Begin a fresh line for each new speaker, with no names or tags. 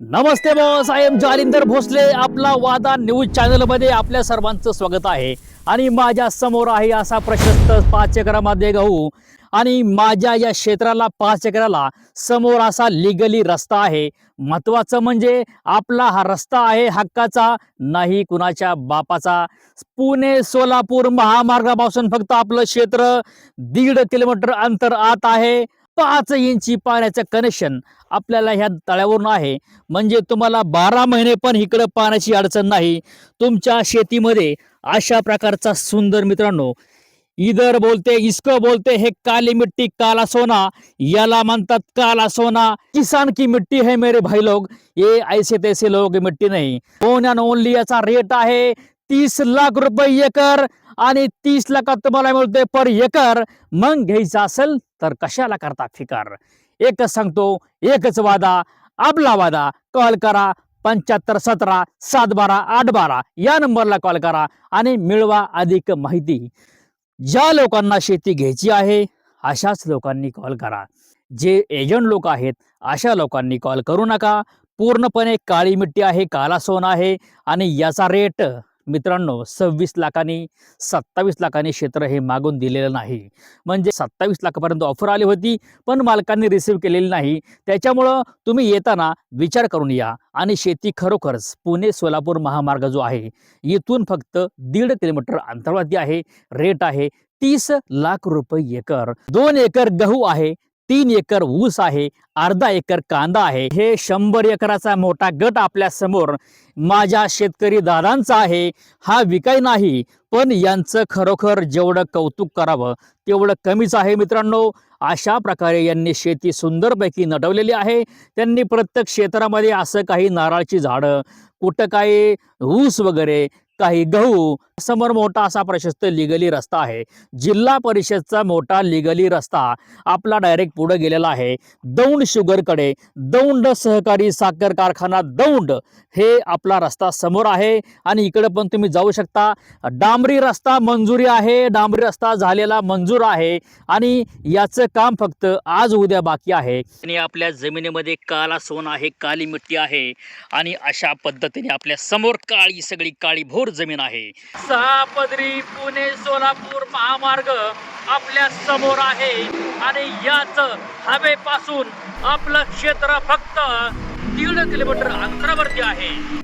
Namaste boss I am Jalindar Bhosale. आपला वादा news चॅनलमध्ये आपल्या सर्वांचं स्वागत आहे. आणि माझ्यासमोर आहे असा प्रशस्त पाच एकरामध्ये गहू. आणि माझ्या या क्षेत्राला पाच एकराला समोर असा लिगली रस्ता आहे. महत्वाचं म्हणजे आपला हा रस्ता आहे हक्काचा नाही कुणाच्या बापाचा. पुणे सोलापूर महामार्गापासून फक्त आपलं क्षेत्र दीड किलोमीटर अंतर आत आहे. पाच इंची पाण्याचं कनेक्शन आपल्याला ह्या तळ्यावरून आहे. म्हणजे तुम्हाला बारा महिने पण इकडं पाण्याची अडचण नाही. तुमच्या शेतीमध्ये अशा प्रकारचा सुंदर मित्रांनो इधर बोलते इसको बोलते हे काली मिट्टी काला सोना. याला म्हणतात काला सोना. किसान की मिट्टी है मेरे भाई लोग. ये ऐसे तैसे लोग मिट्टी नाही. ओन अँड ओनली याचा रेट आहे तीस लाख रुपये एकर. आणि तीस लाखात तुम्हाला मिळते पर एकर. मग घ्यायचं असेल तर कशाला करता फिकार? एकच सांगतो एकच वादा आपला वादा. कॉल करा पंच्याहत्तर सतरा सात बारा आठ बारा. या नंबरला कॉल करा आणि मिळवा अधिक माहिती. ज्या लोकांना शेती घ्यायची आहे अशाच लोकांनी कॉल करा. जे एजंट लोक आहेत अशा लोकांनी कॉल करू नका. पूर्णपणे काळी मिट्टी आहे काला सोन आहे आणि याचा रेट मित्रांनो सव्वीस लाखांनी सत्तावीस लाखांनी क्षेत्र हे मागून दिलेलं नाही. म्हणजे सत्तावीस लाखापर्यंत ऑफर आली होती पण मालकांनी रिसिव्ह केलेली नाही. त्याच्यामुळं तुम्ही येताना विचार करून या. आणि शेती खरोखरच पुणे सोलापूर महामार्ग जो आहे इथून फक्त दीड किलोमीटर अंतर्वादी आहे. रेट आहे तीस लाख रुपये एकर. दोन एकर गहू आहे तीन एकर ऊस आहे अर्धा एकर कांदा आहे. हे शंभर एकराचा मोठा गट आपल्यासमोर माझ्या शेतकरी दादांचा आहे. हा विकाय नाही पण यांचं खरोखर जेवढं कौतुक करावं तेवढं कमीच आहे मित्रांनो. अशा प्रकारे यांनी शेती सुंदरपैकी नटवलेली आहे. त्यांनी प्रत्येक क्षेत्रामध्ये असं काही नारळाची झाडं कुठं काही ऊस वगैरे काही गहू. समोर मोठा असा प्रशस्त लिगली रस्ता आहे. जिल्हा परिषदचा मोठा लिगली रस्ता आपला डायरेक्ट पुढे गेलेला आहे. दौंड शुगरकडे दौंड सहकारी साखर कारखाना दौंड हे आपला रस्ता समोर आहे. आणि इकडे पण तुम्ही जाऊ शकता. डांबरी रस्ता मंजुरी आहे. डांबरी रस्ता झालेला मंजूर आहे. आणि याचं काम फक्त आज उद्या बाकी आहे. आणि आपल्या जमिनीमध्ये काला सोन आहे काली मिट्टी आहे. आणि अशा पद्धतीने आपल्यासमोर काळी सगळी काळी भोर जमीन आहे. सहा पदरी पुणे सोलापूर महामार्ग आपल्यासमोर आहे. आणि याच हवेपासून आपलं क्षेत्र फक्त दीड किलोमीटर अंतरावरती आहे.